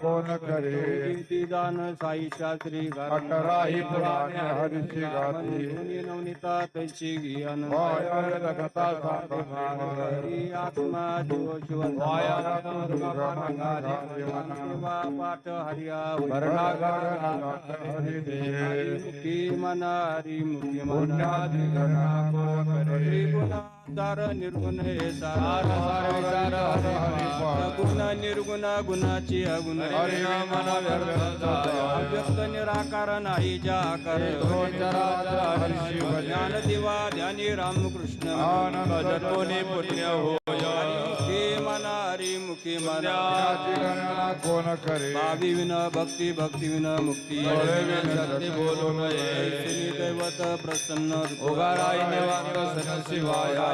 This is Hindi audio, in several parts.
कोण करे। दान साई शास्त्री अठराही पुराणे हरीची गाती नवनीता तैची ज्ञान वायर जगता साधमान हरी आत्मा जीव शिव वायर सेवा पाठ हरिया हरी देव मुखी मना हरी मुखी मना कोण करे त्रिगुणाधार निर्गुण हे सार। सार विचार हरी हरी गुण निर्गुण गुणाची अगुण अव्यक्त निराकार नाही हरी शिव ज्ञान दिवा ध्यानी रामकृष्ण पुण्य मुखी मना हरी मुखी मना कोण करे? भावी विन भक्ती भक्ती विन मुक्ती। बोलू नये। दैवत प्रसन्न सन शिवाय।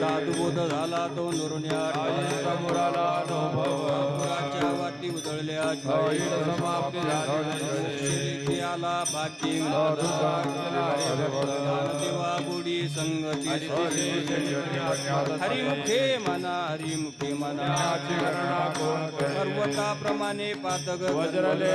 साधुबोध झाला तो नुरुण्या समोराला वाटी उधळल्या समाप्ती आला बाकी देवा संगती हरिमुखे मना हरिमुखे मना. पर्वताप्रमाणे पातग वज्रले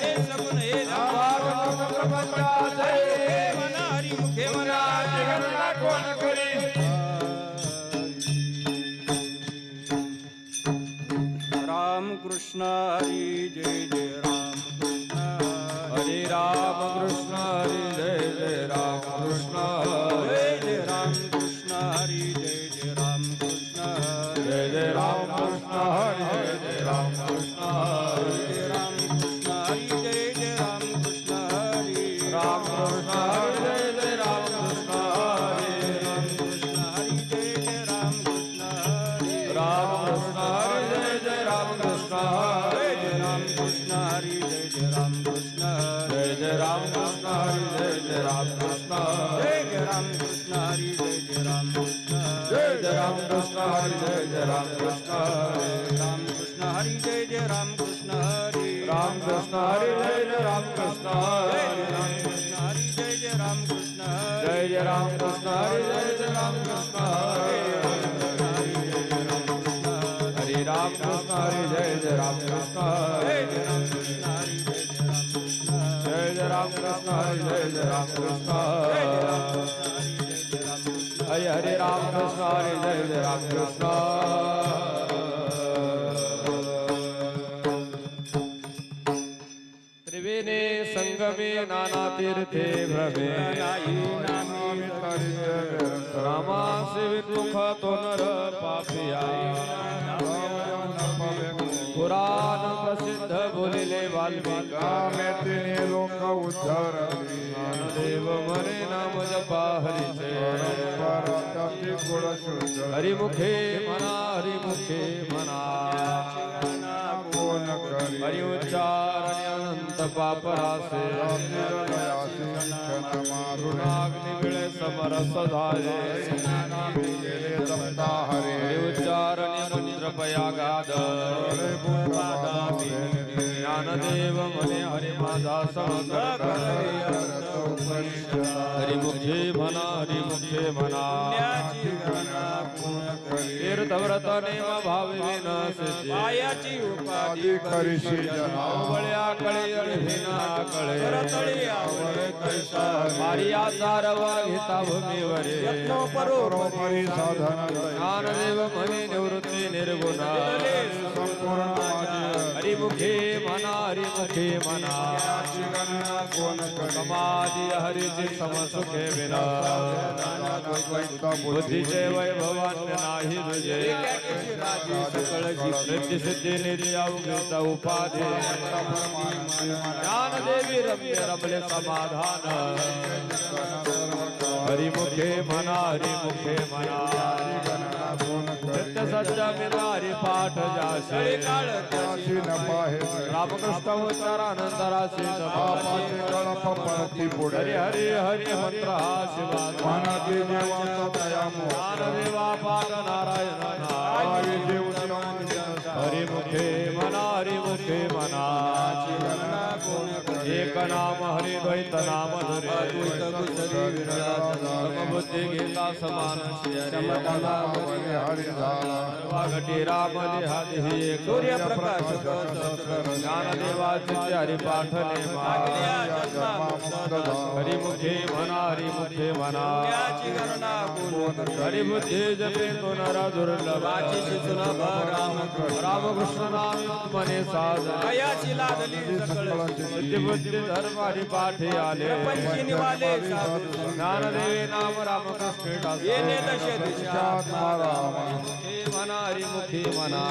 Krishna, Hari Jai કૃષ્ણ હરે જય જય રામ કૃષ્ણ હરે રામ કૃષ્ણ હરે જય જય રામ કૃષ્ણ જય જય રામ કૃષ્ણ હરે જય જય રામ કૃષ્ણ હરે રામ કૃષ્ણ હરે જય જય રામ કૃષ્ણ હરે જય જય રામ કૃષ્ણ હરે જય જય રામ કૃષ્ણ હરે હરે રામ કૃષ્ણ હરે જય જય રામ કૃષ્ણ नाना तीर्थे भ्रमे रामा मुख तो नर पापिया पुराण प्रसिद्ध बोलिले वाल्मिका लोक उद्धार देव मरे नाम जपा हरीचे गुण शुद्ध हरिमुखे मना हरि मुखे मना हरि उच्चारणे अनंत पापरासे ऋणाग्नि मिळे समरस झाले दत्ता हरे हरि ज्ञानदेव मने हरि समर्थ। हरिमुखे म्हणा हरिमुखे म्हणा पुण्याची गणना पूर्ण करी तीर्थव्रत नेम भावी विनसिद्धी पायाची उपाधी करिषी जना बळ्या कळे. अडभिना कळे करतळी आवडे कैसा मारिया सारवर घेता भूमीवरे. परोपरी साधन ज्ञानदेव म्हणे निवृत्ती निर्गुणा. संपूर्ण कोण करी समाधी हरिची समसुखे विना द्वैता बुद्धी वैभवान्य नाही सिद्धी सिद्धी उपाधी। ज्ञानदेवी रम्य रमले समाधान। हरिमुखे म्हणा हरिमुखे म्हणा गणना कोण सत्य मिळा हरिपाठ जासे। याची न पाहे रामकृष्ण उच्चारानंद राशी कळप पडती पुढे। हरी हरी हरी मंत्र हा शिवा मनाची देवाचा दयामो ज्ञानदेवा पाठ नारायण. आवी देव हरिमुखे म्हणा हरिमुखे म्हणा एक नाम हरिद्वैत नाम धरे। समबुद्धी घेता समान। हरी वाघटी राम देहादी एक सूर्यप्रकाश ज्ञानदेवाचे हरिपाठ नेमा हरिमुखे म्हणा हरिमुखे म्हणा पुण्याची गणना पूर्ण करी हरिबुद्धी जपे तो नरा दुर्लभ। राम कृष्ण नाम मने साधन। बुद्धी धर्मारी पाठी आले. पंचनिवाले ज्ञानदेवे नाम राम कृष्ण येणे दश दिशा राम. हे मनारी मुखी मना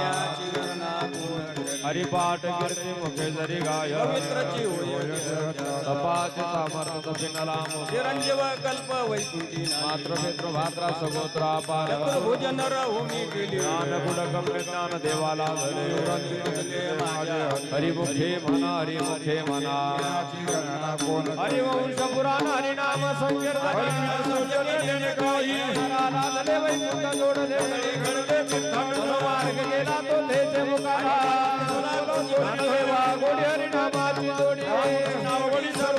हरिपाठ कीर्ती मुखे जरी गाय। पवित्रची होय तपाचे सामर्थ पिनलाम चिरंजीव कल्प वैकुंठी मात्र मित्र भात्रा सगोत्रा पार चतुर्भुज नर होमी केली. ज्ञान गुणगम्य ज्ञान देवाला धरे हरिमुखे म्हणा हरिमुखे म्हणा गणना कोण हरिवंश पुराण हरिनाम संकीर्तन। नारायणाला वैकुंठ जोडले। मार्ग गेला तो तेचे मुखाला ನಾವು ಒಳಿಸಲು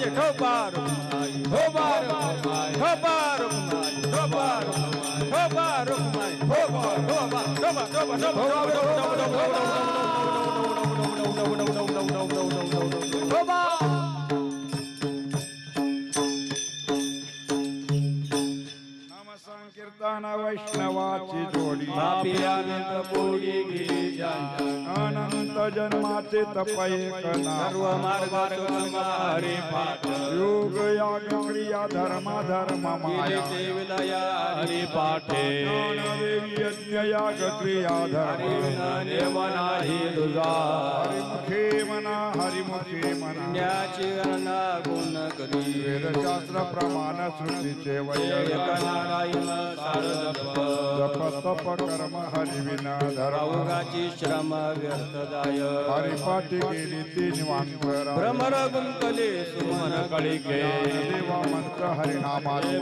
যে খোপার খোপার খোপার খোপার খোপার খোপার খোপার খোপার খোপার খোপার খোপার খোপার খোপার वैष्णवाची जोडी पोळी गेली जाय अनंत जन्माचे तपये कना सर्व मार्ग हरी पाठ योग याग क्रिया धर्म। धर्म माया हरी पाठे यज्ञ याग क्रिया धर्म नेम नाही तुझा हरिमुखे मना हरिमुखे मना पुण्याची गणना गुण करी वेदशास्त्र प्रमाण श्रुतीचे वय नारायण जप तप कर्म हरिविना धर्म अवघाची श्रम व्यर्थ जाय हरिपाठी गेली तीन वांकर भ्रमर गुंतले सुमन कळिके. देवा मंत्र हरिनामाचे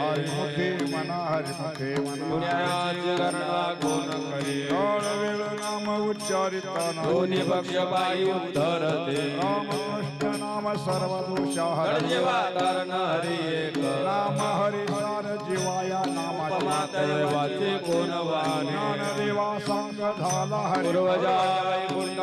हरिमुखे मना हरिमुखे पुण्याची गणना कोण करी काळ. वेळ नाम उच्चारिताना दोन्ही पक्ष वायू धरते रामकृष्ण नाम सर्व दोषा हरी जेवा कारण हरी एक नाम हरी सार जीवाया नामाचे देवाचे कोण वाणी ज्ञान देवा सांग झाला हरी। पूर्वजा वैकुंठ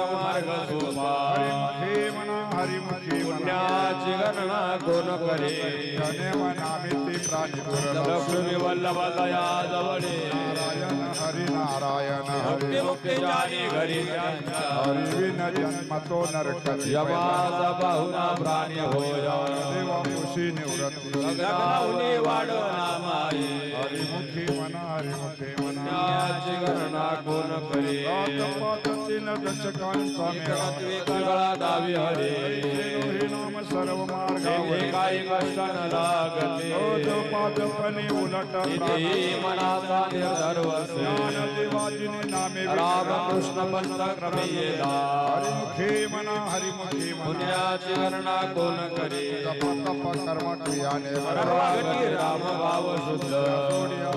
सोपा हरिमुखे मना हरिमुखे मना। पुण्याची गणना कोण करे। धने मनामिती प्राणी लक्ष्मी वल्लभ दया जवळे नारायण हरी नारायण हरी। मुक्तीचारी घरी त्यांच्या हरी विन जन्म तो यमाचा पाहुणा प्राणी होय देवा मुशी निवृत्ती। લગ્ન ઉની વાડો નામાય હરિમુખી હરિમુખી पुण्याची गणना कोण करे तीन दशकांचा मेळा गळा दावी हरे हे नाम सर्व मार्गावर काही कष्ट न लागते पादपणे उलट मनाचा निर्धार ज्ञान देवाजिने नामे राम कृष्ण पंथ क्रमे येला हरिमुखे मना हरिमुखे पुण्याची गणना कोण करे तप तप कर्म क्रियाने राम भाव शुद्ध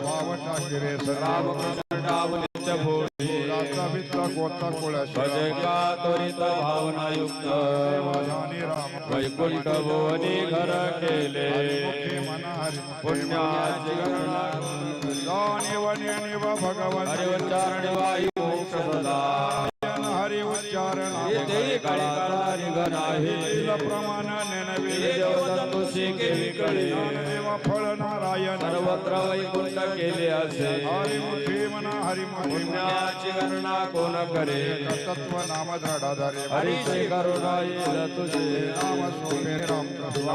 भाव टाकिरे राम कृष्ण डाव नित्य भोळे भजे का त्वरित भावना युक्त वैकुंठ भुवनी घर केले पुण्याची गणना निव हरि उच्चारण वायू सदा हरि उच्चारण प्रमाण देवदत्तुशी केली कळे फळ नारायण सर्वत्र वैकुंठ केले असे. मना पुण्याची गणना कोण करे? तत्व नाम धडाधारे हरीची करुणा येईल तुझे. नाम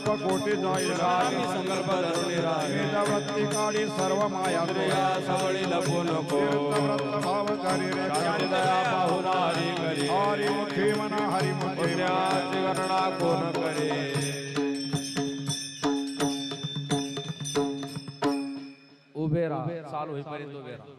जप कोटी जाईल संकल्प धरुणी राहे वृत्ती सर्व माया या सवळी लपू नको भाव करी रे दया पाहून हरी करी। हरिमुखे मना हरिमुखे पुण्याची गणना कोण करे उभे राहा। चालू होईपर्यंत उभे राहा।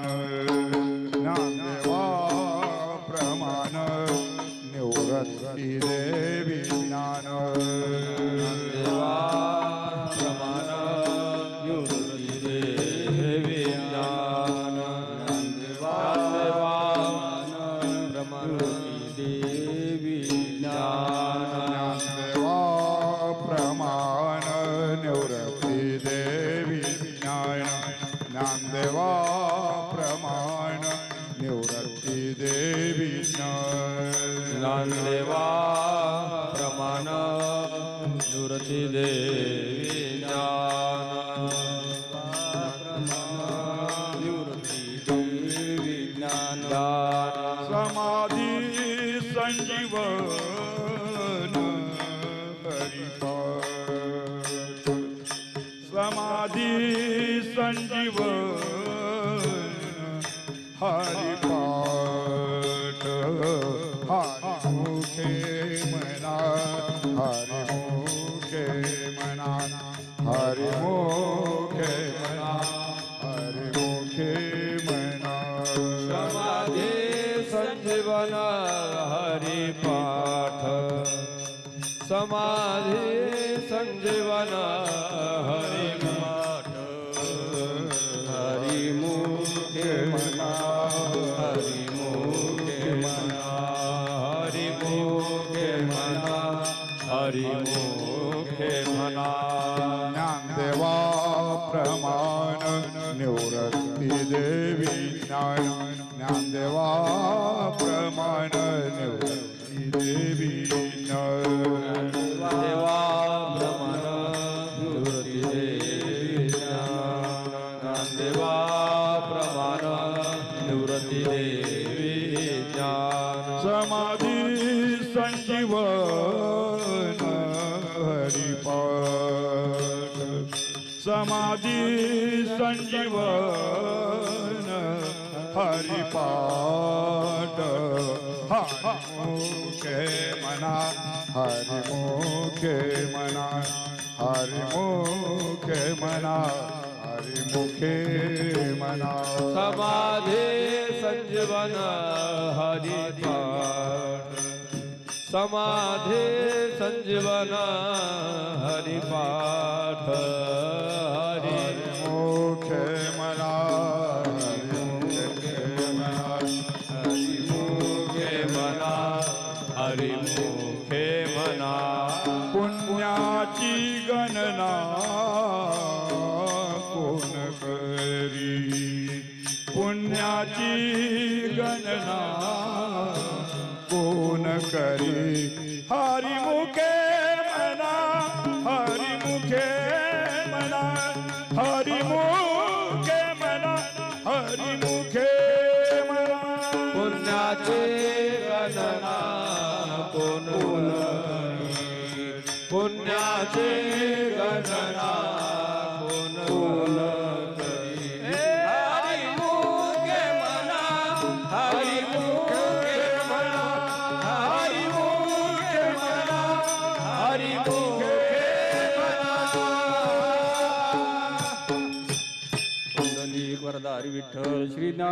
દેવી જ્ઞાન લેવા પ્રમાણ સુરતી દેવ संजीवन हरि पाठ। समाधि संजीवन हरि ज्ञान निवृत्ती देवी ज्ञान. समाधी संजीवन हरिपाठ. समाधी संजीवन हरिपाठ. हरिमुखे मना हरिमुखे मना हरिमुखे मना. हरिमुखे मना। समाधि संजीवन हरि समाधि समाधी संजीवन हरि पाठ।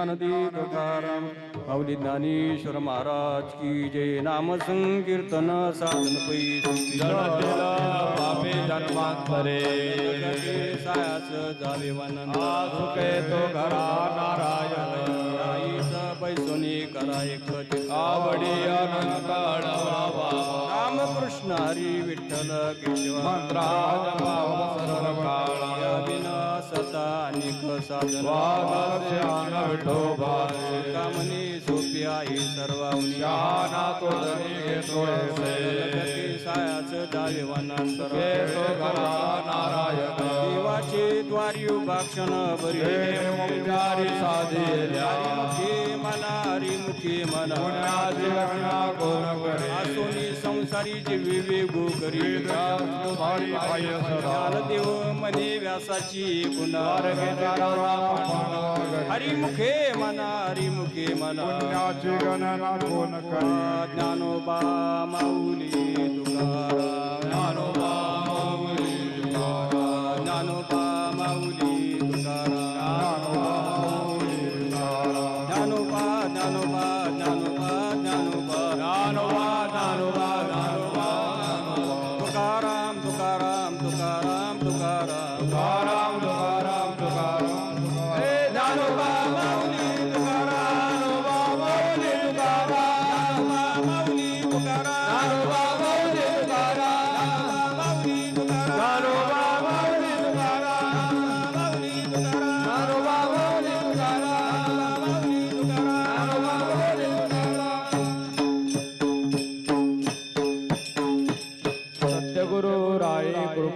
ज्ञानदेव तुकाराम माऊली ज्ञानेश्वर महाराज की जय। नाम संकीर्तन साधन पै पापे जन्मांतरे सायाच जावे वनंद सुखे तो घरा नारायण। राईस पैसोनी करा एक आवडी अनंत अडवा रामकृष्ण हरी विठ्ठल केशव सर्व काळ। करता अनेक साधन. वाहन विठोबा कामने सोपी आहे सर्वाहुनी ना तो धनी घेतोय सायाच दाविवानांतर नारायण. देवाचे द्वारी उभाक्षण बरी साधिल्या. मला. हरी मुखी मन कोण कोण असोनी आसोनी संसारीचे विवेगो करी. तुम्हारी ज्ञानदेव मने व्यासाची पुन्हा. द्वारकेचा हरी मुखे मना हरी मुखे मना. गणना कोण करी. ज्ञानोबा माऊली तुकारा ज्ञानोबा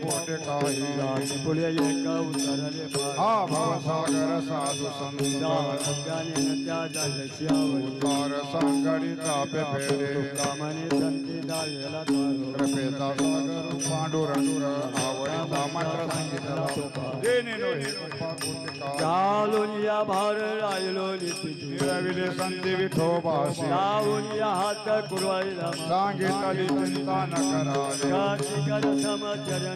कोटे काही पुढे एक उतरले पार हा भवसागर साधू संत त्याने त्या जायची आवडी तार संगडी तापे फेरे कामाने संती दावेला तारो कृपेचा सागर पांडुरंग आवडीचा मंत्र सांगितला जे नेनो हे उंपा कोटे काही चालून या भार राहिलो निती फिरविले संती विठोबाशी लावून या हात कुरवाईला सांगितली चिंता न करावे कार्तिकर समचरण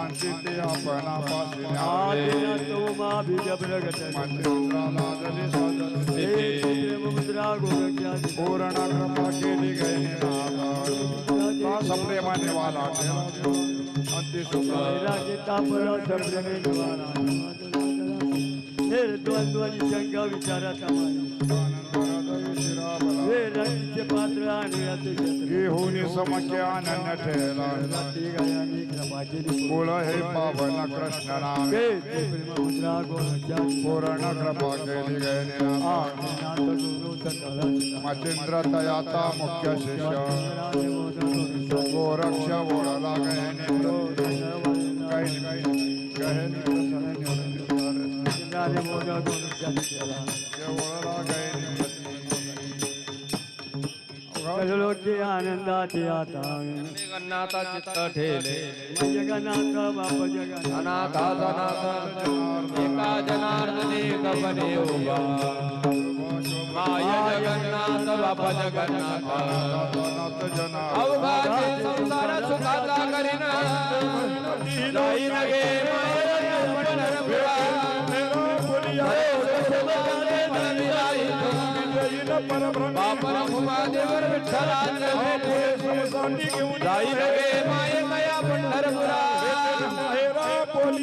विचार ते आपाशी न्यावे आदिना तुमा जली सजल मुद्रा पूर्ण कृपा केली गैनी नाथा सप्रेमाने वाला ठेला अंती सुख गीता परा सप्रेमे शंका विचारात आनंद हे पात्र अतिशय घेऊन समक्य अनन्य ठेला गायानी कुळ हे पावन कृष्ण नामे पूर्ण कृपा केली सतरा मचिंद्र तयाता मुख्य शिष्य गोरक्ष ओढला गैनी ओढला गैनी लोके आनंदाचे आता जगन्नाथा चित्त ठेले जगन्नाथ बाप जगन्नाथ। अनाथा जनाथ। एका जनार्दने कपने उभा माय जगन्नाथ बापा जगन्नाथ। अवघाचे संसार सुखाचा करीन। जाई नगे माय पंढरपुरा. बापर देवर विठ्ठलाचे जाई नगे माय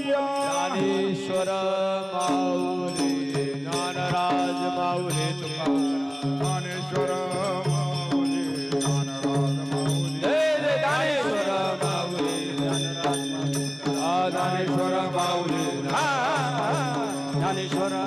ज्ञानेश्वर माऊली. ज्ञानराज माऊली. तुकाराम ज्ञानेश्वर माऊली. ज्ञानेश्वर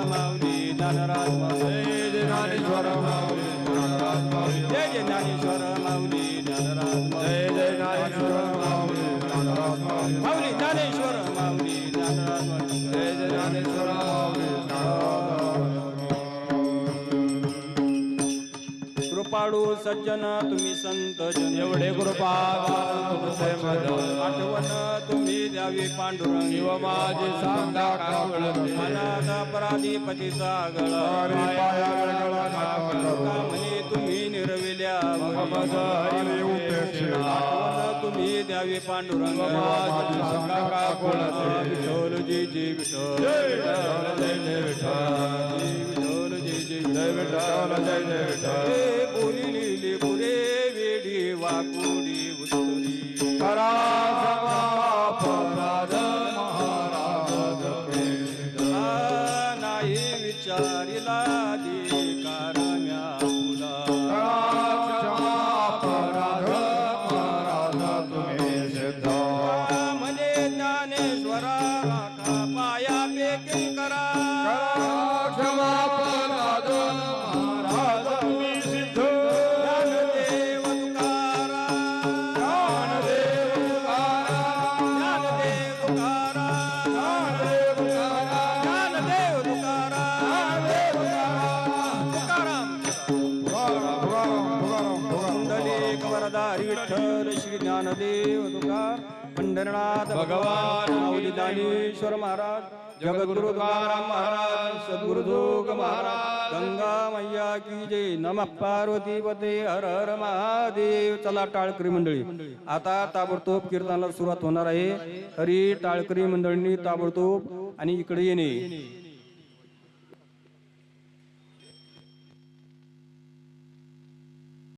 सज्जन तुम्ही संत जन. एवढे कृपा आठवण तुम्ही द्यावी पांडुरंग. व माझे सांगा मनाचा प्राधिपती पतीचा तुम्ही निरविल्या आठवण तुम्ही द्यावी पांडुरंग. विठोलजी जी विठोल विठोल जी जी विठोल जय विठोल जय जय विठोल कुणी उतरी पंढरनाथ भगवान माऊली दानेश्वर महाराज जगद्गुरु तुकाराम महाराज सद्गुरु जोग महाराज गंगा मैया की जय. नम पार्वती पते हर हर महादेव. चला टाळकरी मंडळी आता ताबडतोब कीर्तनाला सुरुवात होणार आहे. तरी टाळकरी मंडळींनी ताबडतोब आणि इकडे येणे.